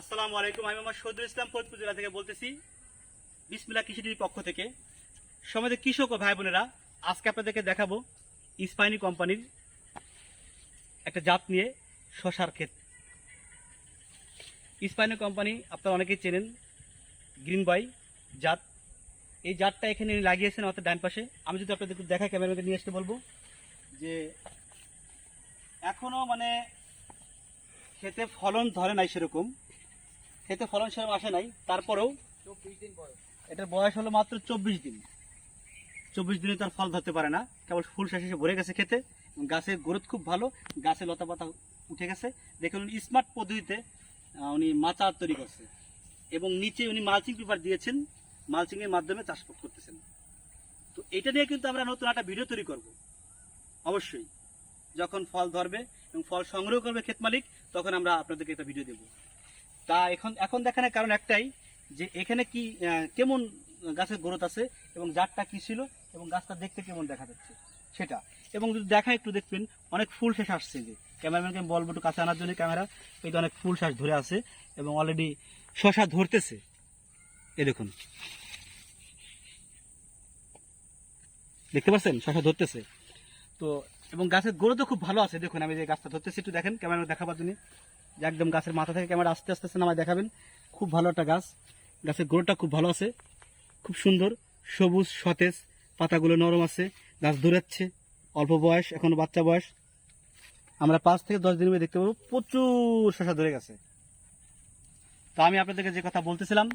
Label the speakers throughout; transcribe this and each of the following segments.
Speaker 1: আসসালামু আলাইকুম, আমি আমার সদুল ইসলাম ফরিদপুর জেলা থেকে বলতেছি। বিসমিল্লা কৃষিটির পক্ষ থেকে। সমাজের কৃষক ও ভাই বোনেরা, আজকে আপনাদেরকে দেখাবো ইস্পাইনি কোম্পানির একটা জাত নিয়ে শশার ক্ষেত। ইস্পাইনি কোম্পানি আপনারা অনেকেই চেনেন, গ্রিন বয় জাত। এই জাতটা এখানে লাগিয়েছেন অর্থাৎ ডান পাশে। আমি যদি আপনাদের একটু দেখা ক্যামেরাকে নিয়ে আসতে বলব যে এখনও মানে খেতে ফলন ধরে নাই সেরকম। খেতে ফলন সেরকম আসে নাই। তারপরেও এটার বয়স হলো মাত্র চব্বিশ দিন। চব্বিশ দিনে তার ফল ধরতে পারে না। কেবল ফুল শেষে এসে ভরে গেছে খেতে। গাছের গ্রোথ খুব ভালো। গাছে লতা পাতা উঠে গেছে। দেখুন স্মার্ট পদ্ধতিতে উনি মাচা তৈরি করছে। এবং নিচে উনি মালচিং পেপার দিয়েছেন। মালচিং এর মাধ্যমে চাষ করতেছেন। তো এটা নিয়ে কিন্তু আমরা নতুন একটা ভিডিও তৈরি করব। অবশ্যই। যখন ফল ধরবে এবং ফল সংগ্রহ করবে ক্ষেত মালিক, তখন আমরা আপনাদেরকে একটা ভিডিও দেব। তা এখন এখন দেখানোর কারণ একটাই যে এখানে কি কেমন গাছের গ্রোথ আছে এবং জাতটা কি ছিল এবং গাছটা দেখতে কেমন দেখা যাচ্ছে সেটা। এবং যদি দেখা একটু দেখবেন, অনেক ফুল শেষ আসছে যে। ক্যামেরাম্যানকে বলব একটু কাছে আনার জন্য ক্যামেরা। এই অনেক ফুল শ্বাস ধরে আছে এবং অলরেডি শশা ধরতেছে। এ দেখুন। দেখতে পাচ্ছেন? শশা ধরতেছে। তো, এবং গাছের গ্রোথও খুব ভালো আছে। দেখুন, আমি যে গাছটা ধরতেছি, একটু দেখেন ক্যামেরা দেখাবার জন্য। একদম গাছের মাথা থেকে ক্যামেরা আস্তে আস্তে নামায় দেখাবেন। খুব ভালো একটা গাছ। গাছের গোড়টা খুব ভালো আছে। খুব সুন্দর, সবুজ, সতেজ, পাতাগুলো নরম আছে, গাছ দৌড়াচ্ছে অল্প বয়স, এখনও বাচ্চা বয়স। আমরা পাঁচ থেকে দশ দিনের মধ্যে দেখতে পাবো, প্রচুর শশা ধরে গেছে। তা আমি আপনাদেরকে যে কথা বলতেছিলাম,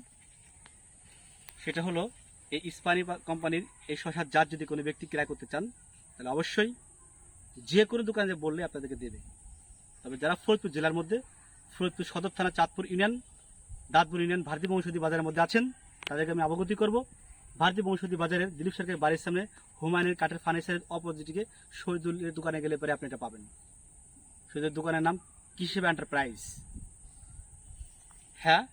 Speaker 1: সেটা হলো, এই ইস্পানি কোম্পানির এই শশার জাত যদি কোনো ব্যক্তি ক্রয় করতে চান, তাহলে অবশ্যই যে কোনো দোকানে বললে আপনাদেরকে দেবে তবে যারা ফরিদপুর জেলার মধ্যে, ফরিদপুর সদর থানা, চাঁদপুর ইউনিয়ন, দাঁতপুর ইউনিয়ন, ভারতী বংশী বাজারের মধ্যে আছেন, তাদেরকে আমি অবগতি করব। ভারতী বংশী বাজারের দিলীপ সরকারের বাড়ির সামনে হুমায়ুনের কাঠের ফার্নিচারের অপোজিটে শহীদুলের দোকানে গেলে পরে আপনি এটা পাবেন। শহীদের দোকানের নাম কৃষি এন্টারপ্রাইজ হ্যাঁ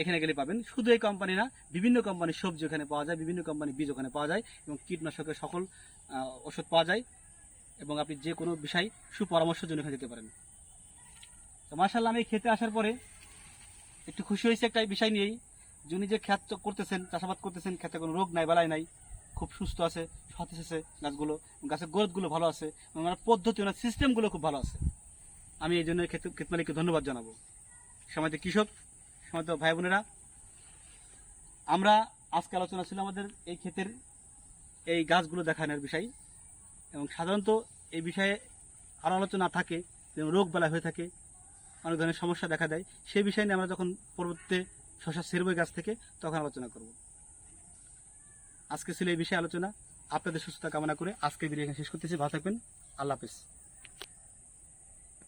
Speaker 1: এখানে গেলে পাবেন। শুধু এই কোম্পানি না, বিভিন্ন কোম্পানির সবজি ওখানে পাওয়া যায়, বিভিন্ন কোম্পানির বীজ ওখানে পাওয়া যায় এবং কীটনাশকের সকল ওষুধ পাওয়া যায় এবং আপনি যে কোনো বিষয় সুপরামর্শের জন্য এখানে যেতে পারেন। তো মার্শাল্লাহ আমি খেতে আসার পরে একটু খুশি হয়েছে একটা বিষয় নিয়েই। যিনি যে খ্যাত করতেছেন, চাষাবাদ করতেছেন, খেতে কোনো রোগ নাই বেলায় নাই, খুব সুস্থ আছে সতেজ আছে গাছগুলো, গাছের গ্রোথগুলো ভালো আছে ওনার পদ্ধতি, ওনার সিস্টেমগুলো খুব ভালো আছে। আমি এই জন্য ক্ষেত ক্ষেত মালিককে ধন্যবাদ জানাব। সমাজে কৃষক সমাজ ভাই বোনেরা, আমরা আজকে আলোচনা ছিল আমাদের এই ক্ষেতের এই গাছগুলো দেখানোর বিষয়, এবং সাধারণত এই বিষয়ে আরও আলোচনা থাকে যেমন রোগ বেলা হয়ে থাকে অনেক ধরনের সমস্যা দেখা দেয় সেই বিষয় নিয়ে আমরা যখন পরবর্তীতে শশা সেরবই গাছ থেকে, তখন আলোচনা করব। আজকে ছিল এই বিষয়ে আলোচনা। আপনাদের সুস্থতা কামনা করে আজকে ভিডিও শেষ করতেছি। ভালো থাকবেন। আল্লাহ হাফেজ।